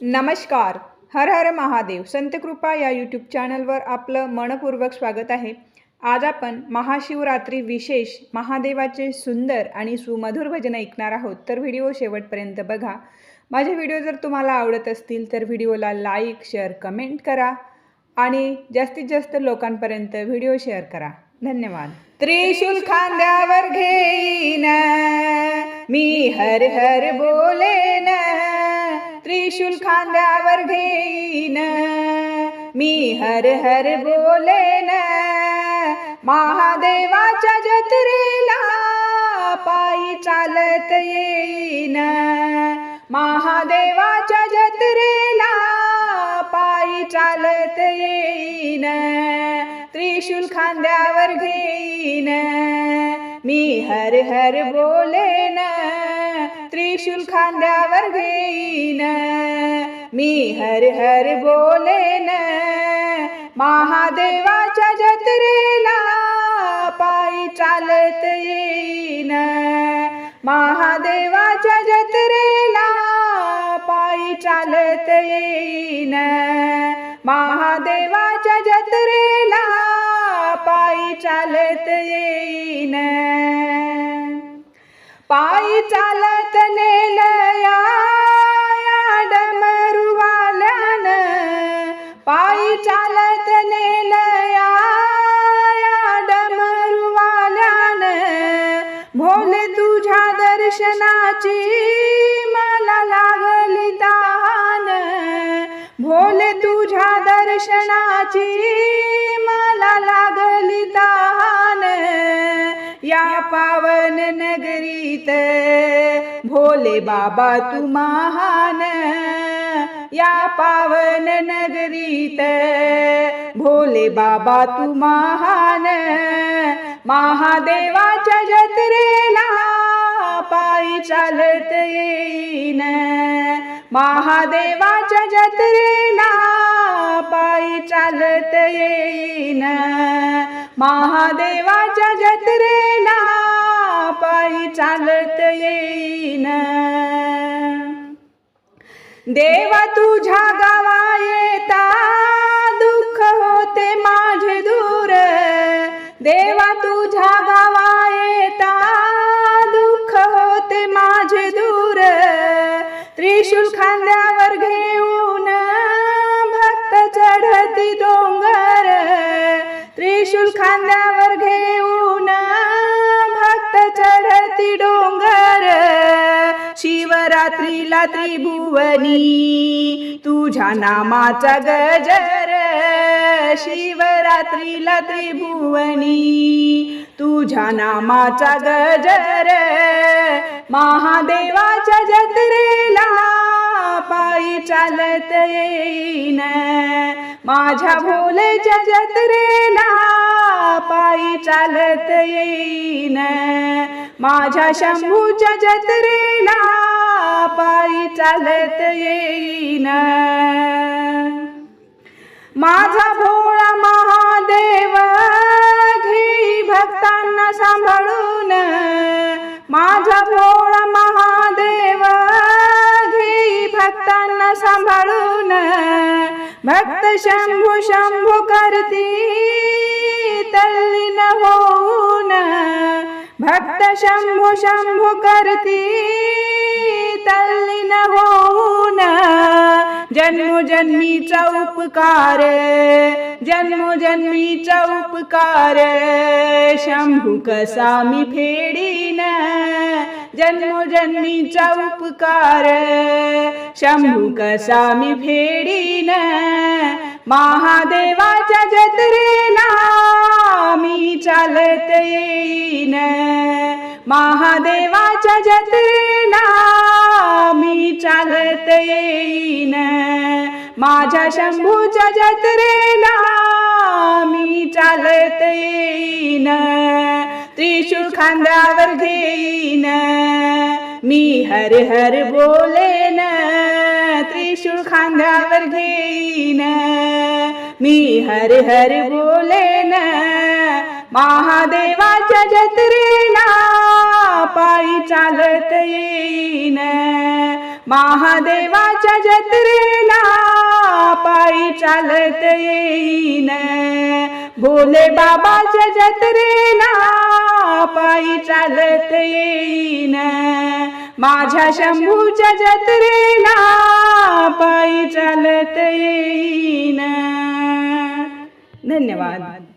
नमस्कार. हर हर महादेव. संतकृपा या यूट्यूब चॅनलवर आपलं मनपूर्वक स्वागत आहे. आज आपण महाशिवरात्री विशेष महादेवाचे सुंदर आणि सुमधुर भजन ऐकणार आहोत. तर व्हिडिओ शेवटपर्यंत बघा. माझे व्हिडिओ जर तुम्हाला आवडत असतील तर व्हिडिओला लाईक शेअर कमेंट करा आणि जास्तीत जास्त लोकांपर्यंत व्हिडिओ शेअर करा. धन्यवाद. त्रिशूल खांद्यावर घेईन मी हर हर बोलेन. त्रिशूल खांद्यावर घेईन. मी हर हर बोलेन. महादेवाच्या जत्रेला पायी चालत येईन. महादेवाच्या जत्रेला पायी चालत येईन. त्रिशूल खांद्यावर घेईन. मी हर हर बोलेन. त्रिशूल खांद्यावर घेईन. मी हर हर बोलेन. महादेवाच्या जत्रेला पायी चालत येईन. महादेवाच्या जत्रेला पायी चालत येईन. महादेवाच्या जत्रेला पायी चालत येईन. पायी चालत नेलया डमरुवाल्यान पायी चालत नेलया डमरुवाल्यान भोले तुझ्या दर्शनाची मला लागली दान भोले तुझ्या दर्शनाची मला पावन नगरीत. भोले बाबा तू महान. या पावन नगरीत. भोले बाबा तू महान. महादेवाच्या जत्रेला पायी चालत येईन. महादेवाच्या जत्रेला पायी चालत येईन. महादेवाच्या जत्रेला चालत येईन. देवा तुझ्या गावा येता दुःख होते माझे दूर. देवा तुझ्या गावा येता दुःख होते माझे दूर. त्रिशूल खांद्यावर घेऊन भक्त चढती डोंगर. त्रिशूल खांद्यावर घेऊन चढती डोंगर शिवरात्रीला त्रिभुवनी तुझ्या नामाचा गजर शिवरात्रीला त्रिभुवनी तुझ्या नामाचा गजर महादेवाच्या जत्रेला पायी चालत येईन. माझ्या भोलेच्या जत्रेला पायी चालत येईन. माझ्या शंभूच्या जत्रेला पायी चालत येईन. माझा भोळा महादेव घेई भक्तांना सांभाळून. माझा भोळा महादेव घेई भक्तांना सांभाळून. भक्त शंभू शंभू करती तल्लीन हो भक्त शंभू शंभू करती तल्लीन होऊन जन्मोजन्मीचा उपकार जन्मोजन्मीचा उपकार. शंभू कसा मी फेडीन जन्मोजन्मीचा उपकार. शंभू कसा मी फेडीन महादेवाच्या जत्रेला मी चालत येईन. महादेवाच्या जत्रेला मी चालत येईन. माझ्या शंभूच्या जत्रेला मी चालत येईन. त्रिशूळ खांद्यावर घेईन. मी हर हर बोलेन. त्रिशूळ खांद्यावर घेईन. मी हर हर बोलेन. महादेवाच्या जत्रेला महादेवाच्या जत्रेला चालत येईन. भोले बाबाच्या जत्रेला पायी चालत येईन. माझ्या शंभूच्या जत्रेला पायी चालत येईन. धन्यवाद.